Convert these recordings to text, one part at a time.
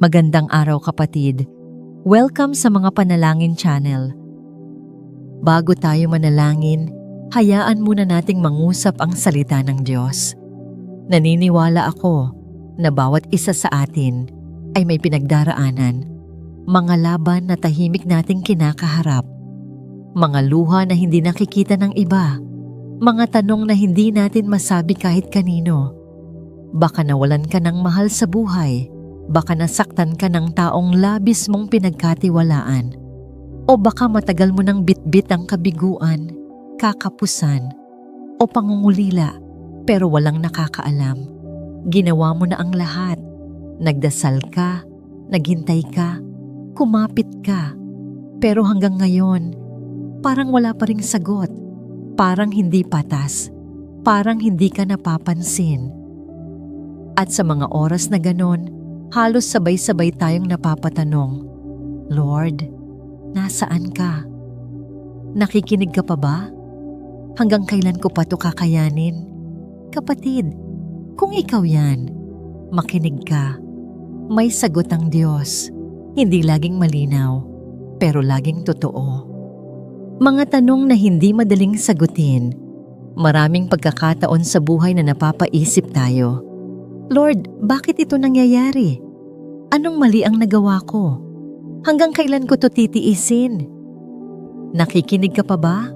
Magandang araw kapatid. Welcome sa mga panalangin channel. Bago tayo manalangin, hayaan muna nating mangusap ang salita ng Diyos. Naniniwala ako na bawat isa sa atin ay may pinagdaraanan, mga laban na tahimik nating kinakaharap, mga luha na hindi nakikita ng iba, mga tanong na hindi natin masabi kahit kanino. Baka nawalan ka ng mahal sa buhay, baka nasaktan ka ng taong labis mong pinagkatiwalaan, o baka matagal mo nang bitbit ang kabiguan, kakapusan, o pangungulila pero walang nakakaalam. Ginawa mo na ang lahat. Nagdasal ka, naghintay ka, kumapit ka. Pero hanggang ngayon, parang wala pa ring sagot. Parang hindi patas. Parang hindi ka napapansin. At sa mga oras na ganon, halos sabay-sabay tayong napapatanong, Lord, nasaan ka? Nakikinig ka pa ba? Hanggang kailan ko pa to kakayanin? Kapatid, kung ikaw yan, makinig ka. May sagot ang Diyos. Hindi laging malinaw, pero laging totoo. Mga tanong na hindi madaling sagutin. Maraming pagkakataon sa buhay na napapaisip tayo. Lord, bakit ito nangyayari? Anong mali ang nagawa ko? Hanggang kailan ko to titiisin? Nakikinig ka pa ba?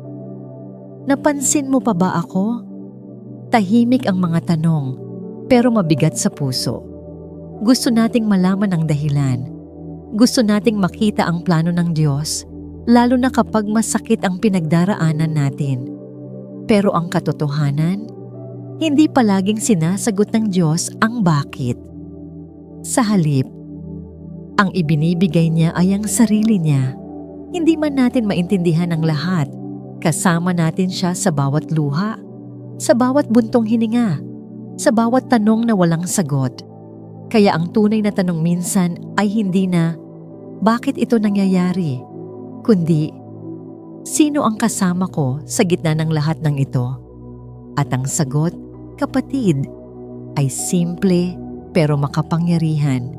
Napansin mo pa ba ako? Tahimik ang mga tanong, pero mabigat sa puso. Gusto nating malaman ang dahilan. Gusto nating makita ang plano ng Diyos, lalo na kapag masakit ang pinagdaraanan natin. Pero ang katotohanan, hindi palaging sinasagot ng Diyos ang bakit. Sa halip, ang ibinibigay niya ay ang sarili niya. Hindi man natin maintindihan ang lahat, kasama natin siya sa bawat luha, sa bawat buntong hininga, sa bawat tanong na walang sagot. Kaya ang tunay na tanong minsan ay hindi na, bakit ito nangyayari? Kundi, sino ang kasama ko sa gitna ng lahat ng ito? At ang sagot, kapatid, ay simple pero makapangyarihan.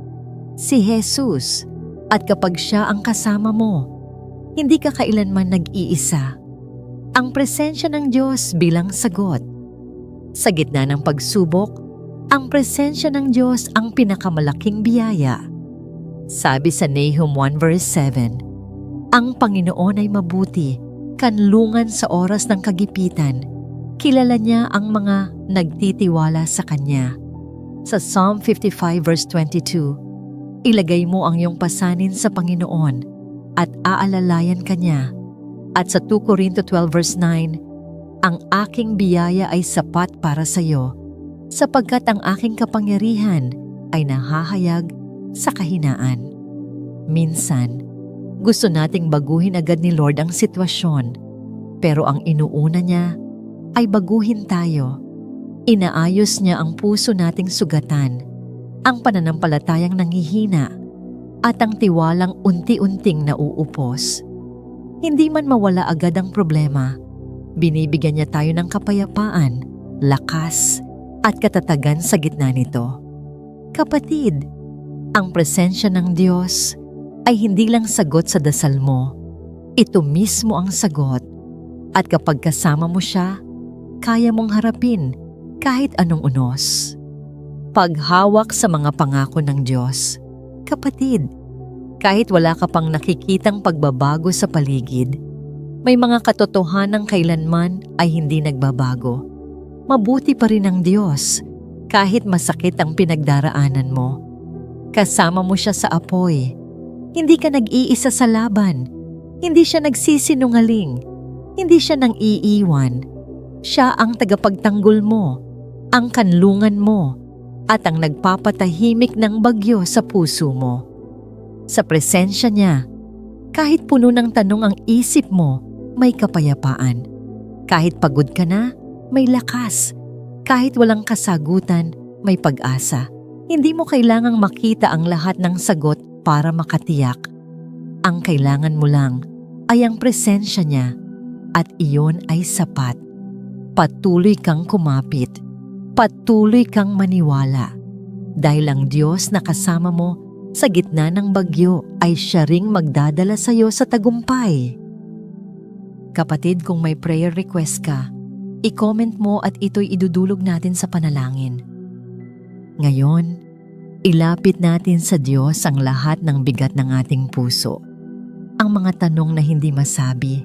Si Jesus. At kapag siya ang kasama mo, hindi ka kailanman nag-iisa. Ang presensya ng Diyos bilang sagot. Sa gitna ng pagsubok, ang presensya ng Diyos ang pinakamalaking biyaya. Sabi sa Nahum 1 verse 7, Ang Panginoon ay mabuti, kanlungan sa oras ng kagipitan. Kilala niya ang mga nagtitiwala sa Kanya. Sa Psalm 55 verse 22, Ilagay mo ang iyong pasanin sa Panginoon at aalalayan ka niya. At sa 2 Corinto 12 verse 9, Ang aking biyaya ay sapat para sa iyo, sapagkat ang aking kapangyarihan ay nahahayag sa kahinaan. Minsan, gusto nating baguhin agad ni Lord ang sitwasyon, pero ang inuuna niya ay baguhin tayo. Inaayos niya ang puso nating sugatan ang pananampalatayang nanghihina at ang tiwalang unti-unting nauupos. Hindi man mawala agad ang problema, binibigyan niya tayo ng kapayapaan, lakas, at katatagan sa gitna nito. Kapatid, ang presensya ng Diyos ay hindi lang sagot sa dasal mo. Ito mismo ang sagot. At kapag kasama mo siya, kaya mong harapin kahit anong unos paghawak sa mga pangako ng Diyos. Kapatid, kahit wala ka pang nakikitang pagbabago sa paligid, may mga katotohanan kailanman ay hindi nagbabago. Mabuti pa rin ang Diyos kahit masakit ang pinagdaraanan mo. Kasama mo siya sa apoy. Hindi ka nag-iisa sa laban. Hindi siya nagsisinungaling. Hindi siya nang iiwan. Siya ang tagapagtanggol mo, ang kanlungan mo, at ang nagpapatahimik ng bagyo sa puso mo. Sa presensya niya, kahit puno ng tanong ang isip mo, may kapayapaan. Kahit pagod ka na, may lakas. Kahit walang kasagutan, may pag-asa. Hindi mo kailangang makita ang lahat ng sagot para makatiyak. Ang kailangan mo lang ay ang presensya niya at iyon ay sapat. Patuloy kang kumapit patuloy kang maniwala dahil ang Diyos na kasama mo Sa gitna ng bagyo ay siya ring magdadala sa iyo sa tagumpay. Kapatid, kung may prayer request ka, i-comment mo at ito'y idudulog natin sa panalangin. Ngayon, ilapit natin sa Diyos ang lahat ng bigat ng ating puso. Ang mga tanong na hindi masabi,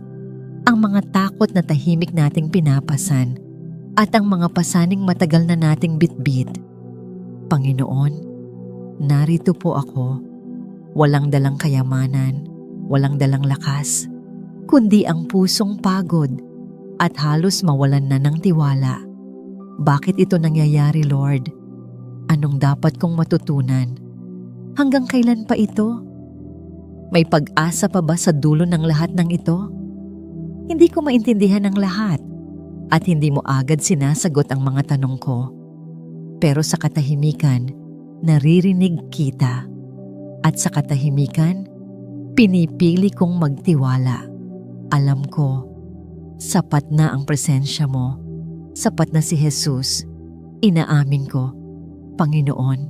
ang mga takot na tahimik nating pinapasan, at ang mga pasaning matagal na nating bitbit. Panginoon, narito po ako. Walang dalang kayamanan, walang dalang lakas, kundi ang pusong pagod at halos mawalan na ng tiwala. Bakit ito nangyayari, Lord? Anong dapat kong matutunan? Hanggang kailan pa ito? May pag-asa pa ba sa dulo ng lahat ng ito? Hindi ko maintindihan ang lahat at hindi mo agad sinasagot ang mga tanong ko. Pero sa katahimikan, naririnig kita. At sa katahimikan, pinipili kong magtiwala. Alam ko, sapat na ang presensya mo. Sapat na si Jesus. Inaamin ko, Panginoon,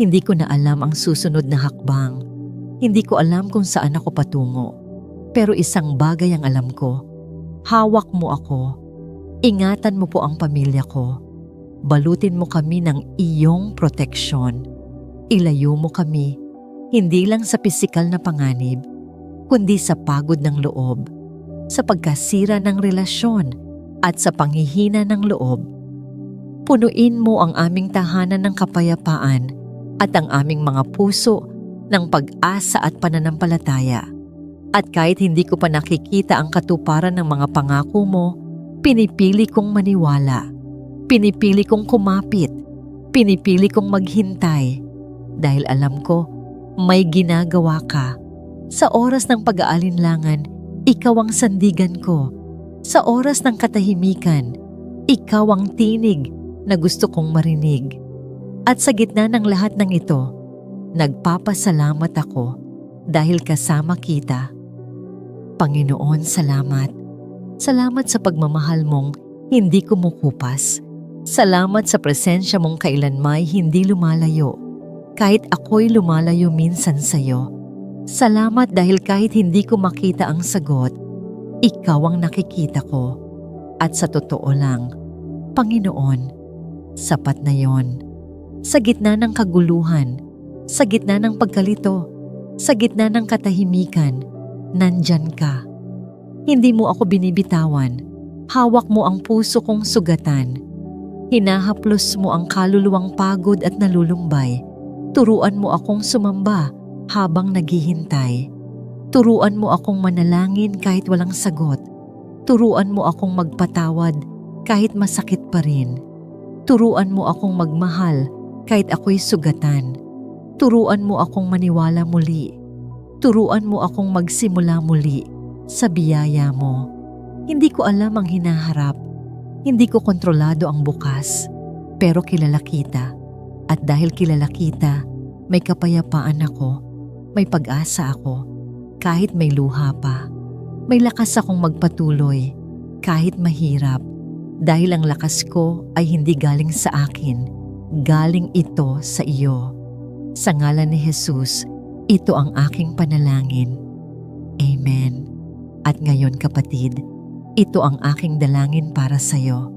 hindi ko na alam ang susunod na hakbang. Hindi ko alam kung saan ako patungo. Pero isang bagay ang alam ko. Hawak mo ako. Ingatan mo po ang pamilya ko. Balutin mo kami ng iyong proteksyon. Ilayo mo kami, hindi lang sa pisikal na panganib, kundi sa pagod ng loob, sa pagkasira ng relasyon at sa panghihina ng loob. Punuin mo ang aming tahanan ng kapayapaan at ang aming mga puso ng pag-asa at pananampalataya. At kahit hindi ko pa nakikita ang katuparan ng mga pangako mo, pinipili kong maniwala. Pinipili kong kumapit. Pinipili kong maghintay. Dahil alam ko, may ginagawa ka. Sa oras ng pag-aalinlangan, ikaw ang sandigan ko. Sa oras ng katahimikan, ikaw ang tinig na gusto kong marinig. At sa gitna ng lahat ng ito, nagpapasalamat ako dahil kasama kita. Panginoon, salamat. Salamat sa pagmamahal mong hindi kumukupas. Salamat sa presensya mong kailanmay hindi lumalayo. Kahit ako'y lumalayo minsan sa iyo. Salamat dahil kahit hindi ko makita ang sagot, ikaw ang nakikita ko. At sa totoo lang, Panginoon, sapat na yon. Sa gitna ng kaguluhan, sa gitna ng pagkalito, sa gitna ng katahimikan, nandyan ka. Hindi mo ako binibitawan. Hawak mo ang puso kong sugatan. Hinahaplos mo ang kaluluwang pagod at nalulumbay. Turuan mo akong sumamba habang naghihintay. Turuan mo akong manalangin kahit walang sagot. Turuan mo akong magpatawad kahit masakit pa rin. Turuan mo akong magmahal kahit ako'y sugatan. Turuan mo akong maniwala muli. Turuan mo akong magsimula muli sa biyaya mo. Hindi ko alam ang hinaharap. Hindi ko kontrolado ang bukas. Pero kilala kita. At dahil kilala kita, may kapayapaan ako. May pag-asa ako. Kahit may luha pa. May lakas akong magpatuloy. Kahit mahirap. Dahil ang lakas ko ay hindi galing sa akin. Galing ito sa iyo. Sa ngalan ni Jesus, ito ang aking panalangin. Amen. At ngayon kapatid, ito ang aking dalangin para sa iyo.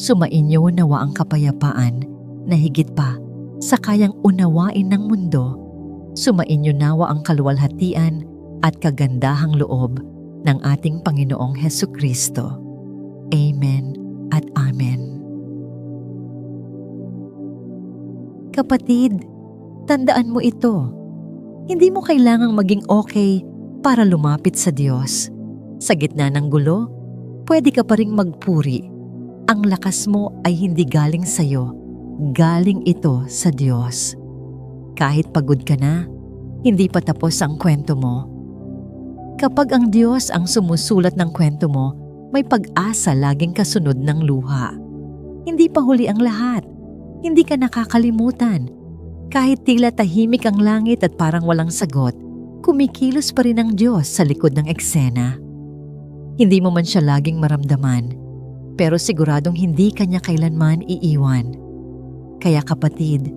Sumainyo nawa ang kapayapaan na higit pa sa kayang unawain ng mundo. Sumainyo nawa ang kaluwalhatian at kagandahang loob ng ating Panginoong Heso Kristo. Amen at Amen. Kapatid, tandaan mo ito. Hindi mo kailangang maging okay para lumapit sa Diyos. Sa gitna ng gulo, pwede ka pa ring magpuri. Ang lakas mo ay hindi galing sa iyo, galing ito sa Diyos. Kahit pagod ka na, hindi pa tapos ang kwento mo. Kapag ang Diyos ang sumusulat ng kwento mo, may pag-asa laging kasunod ng luha. Hindi pa huli ang lahat. Hindi ka nakakalimutan. Kahit tila tahimik ang langit at parang walang sagot, kumikilos pa rin ang Diyos sa likod ng eksena. Hindi mo man siya laging maramdaman, pero siguradong hindi kanya kailanman iiwan. Kaya kapatid,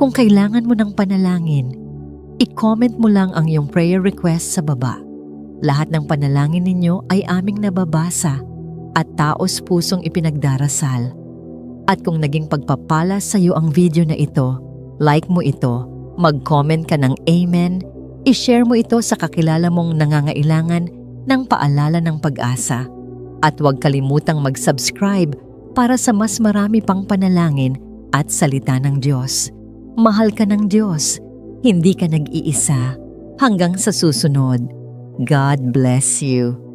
kung kailangan mo ng panalangin, I-comment mo lang ang iyong prayer request sa baba. Lahat ng panalangin ninyo ay aming nababasa at taos pusong ipinagdarasal. At kung naging pagpapala sa iyo ang video na ito, like mo ito, mag-comment ka ng Amen, i-share mo ito sa kakilala mong nangangailangan ng paalala ng pag-asa. At huwag kalimutang mag-subscribe para sa mas marami pang panalangin at salita ng Diyos. Mahal ka ng Diyos, hindi ka nag-iisa. Hanggang sa susunod, God bless you.